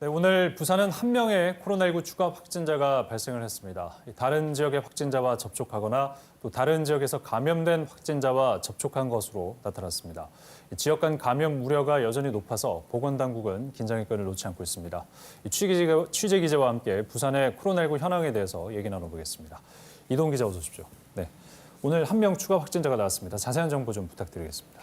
네, 오늘 부산은 한 명의 코로나19 추가 확진자가 발생을 했습니다. 다른 지역의 확진자와 접촉하거나 또 다른 지역에서 감염된 확진자와 접촉한 것으로 나타났습니다. 지역 간 감염 우려가 여전히 높아서 보건당국은 긴장의 끈을 놓지 않고 있습니다. 취재, 기자와 함께 부산의 코로나19 현황에 대해서 얘기 나눠보겠습니다. 이동 기자 어서 오십시오. 네, 오늘 한 명 추가 확진자가 나왔습니다. 자세한 정보 좀 부탁드리겠습니다.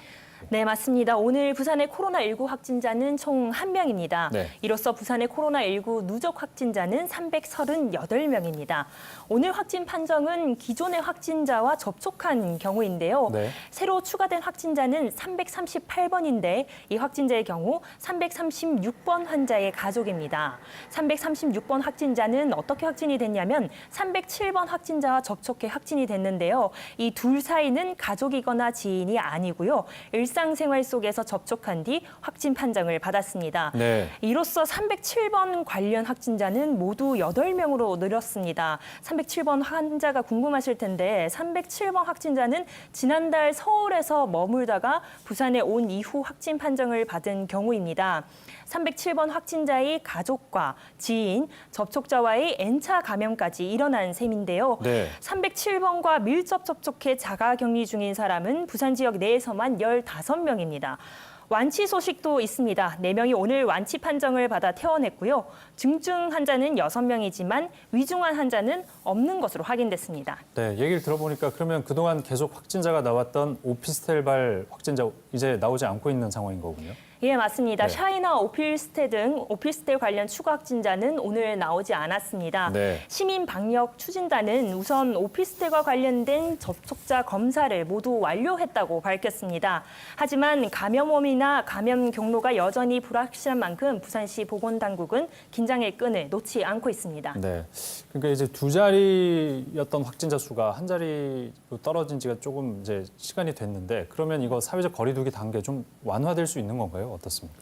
네, 맞습니다. 오늘 부산의 코로나19 확진자는 총 1명입니다. 네. 이로써 부산의 코로나19 누적 확진자는 338명입니다. 오늘 확진 판정은 기존의 확진자와 접촉한 경우인데요. 네. 새로 추가된 확진자는 338번인데 이 확진자의 경우 336번 환자의 가족입니다. 336번 확진자는 어떻게 확진이 됐냐면 307번 확진자와 접촉해 확진이 됐는데요. 이 둘 사이는 가족이거나 지인이 아니고요. 일상생활 속에서 접촉한 뒤 확진 판정을 받았습니다. 네. 이로써 307번 관련 확진자는 모두 8명으로 늘었습니다. 307번 환자가 궁금하실 텐데 307번 확진자는 지난달 서울에서 머물다가 부산에 온 이후 확진 판정을 받은 경우입니다. 307번 확진자의 가족과 지인, 접촉자와의 N차 감염까지 일어난 셈인데요. 네. 307번과 밀접 접촉해 자가 격리 중인 사람은 부산 지역 내에서만 15 명입니다. 완치 소식도 있습니다. 4명이 오늘 완치 판정을 받아 퇴원했고요. 중증 환자는 6명이지만 위중한 환자는 없는 것으로 확인됐습니다. 네, 얘기를 들어보니까 그러면 그동안 계속 확진자가 나왔던 오피스텔발 확진자 이제 나오지 않고 있는 상황인 거군요. 예, 맞습니다. 네. 샤이나 오피스텔 등 오피스텔 관련 추가 확진자는 오늘 나오지 않았습니다. 네. 시민 방역 추진단은 우선 오피스텔과 관련된 접촉자 검사를 모두 완료했다고 밝혔습니다. 하지만 감염원이나 감염 경로가 여전히 불확실한 만큼 부산시 보건당국은 긴장의 끈을 놓지 않고 있습니다. 네. 그러니까 이제 두 자리였던 확진자 수가 한 자리로 떨어진 지가 조금 이제 시간이 됐는데 그러면 이거 사회적 거리두기 단계 좀 완화될 수 있는 건가요? 어떻습니까?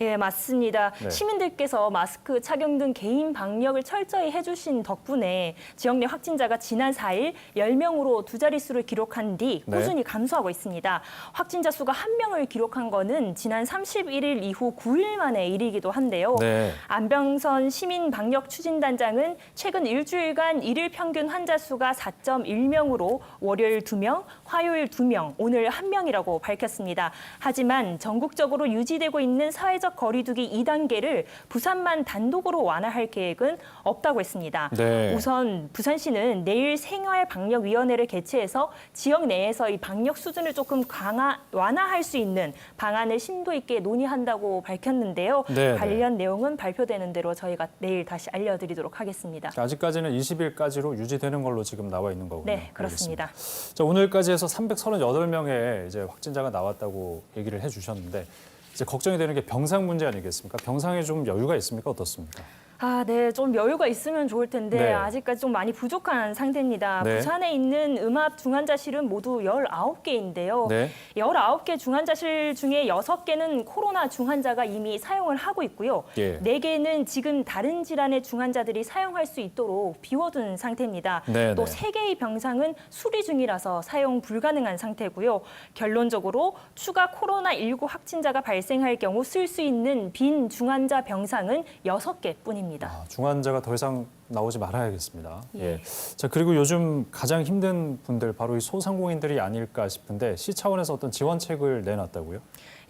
예, 맞습니다. 네. 시민들께서 마스크 착용 등 개인 방역을 철저히 해주신 덕분에 지역 내 확진자가 지난 4일 10명으로 두 자릿수를 기록한 뒤 네. 꾸준히 감소하고 있습니다. 확진자 수가 한명을 기록한 거는 지난 31일 이후 9일 만의 일이기도 한데요. 네. 안병선 시민 방역 추진단장은 최근 일주일간 일일 평균 환자 수가 4.1명으로 월요일 2명, 화요일 2명, 오늘 1명이라고 밝혔습니다. 하지만 전국적으로 유지되고 있는 사회적 거리두기 2단계를 부산만 단독으로 완화할 계획은 없다고 했습니다. 네. 우선 부산시는 내일 생활방역위원회를 개최해서 지역 내에서 이 방역 수준을 조금 강화, 완화할 수 있는 방안을 심도 있게 논의한다고 밝혔는데요. 네, 네. 관련 내용은 발표되는 대로 저희가 내일 다시 알려드리도록 하겠습니다. 아직까지는 20일까지로 유지되는 걸로 지금 나와 있는 거군요. 네, 그렇습니다. 알겠습니다. 자, 오늘까지 해서 338명의 이제 확진자가 나왔다고 얘기를 해 주셨는데 이제 걱정이 되는 게 병상 문제 아니겠습니까? 병상에 좀 여유가 있습니까? 어떻습니까? 아, 네, 좀 여유가 있으면 좋을 텐데 네. 아직까지 좀 많이 부족한 상태입니다. 네. 부산에 있는 음압 중환자실은 모두 19개인데요. 네. 19개 중환자실 중에 6개는 코로나 중환자가 이미 사용을 하고 있고요. 예. 4개는 지금 다른 질환의 중환자들이 사용할 수 있도록 비워둔 상태입니다. 네, 또 네. 3개의 병상은 수리 중이라서 사용 불가능한 상태고요. 결론적으로 추가 코로나19 확진자가 발생할 경우 쓸 수 있는 빈 중환자 병상은 6개뿐 입니다. 아, 중환자가 더 이상 나오지 말아야겠습니다. 예. 예. 자 그리고 요즘 가장 힘든 분들 바로 이 소상공인들이 아닐까 싶은데 시 차원에서 어떤 지원책을 내놨다고요?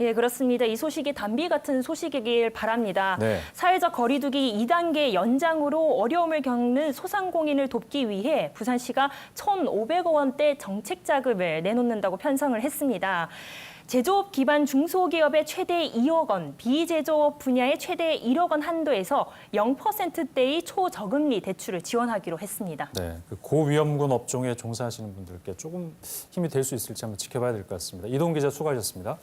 예, 그렇습니다. 이 소식이 단비 같은 소식이길 바랍니다. 네. 사회적 거리두기 2단계 연장으로 어려움을 겪는 소상공인을 돕기 위해 부산시가 1,500억 원대 정책 자금을 내놓는다고 편성을 했습니다. 제조업 기반 중소기업의 최대 2억 원, 비제조업 분야의 최대 1억 원 한도에서 0%대의 초저금리 대출을 지원하기로 했습니다. 네, 그 고위험군 업종에 종사하시는 분들께 조금 힘이 될 수 있을지 한번 지켜봐야 될 것 같습니다. 이동 기자 수고하셨습니다.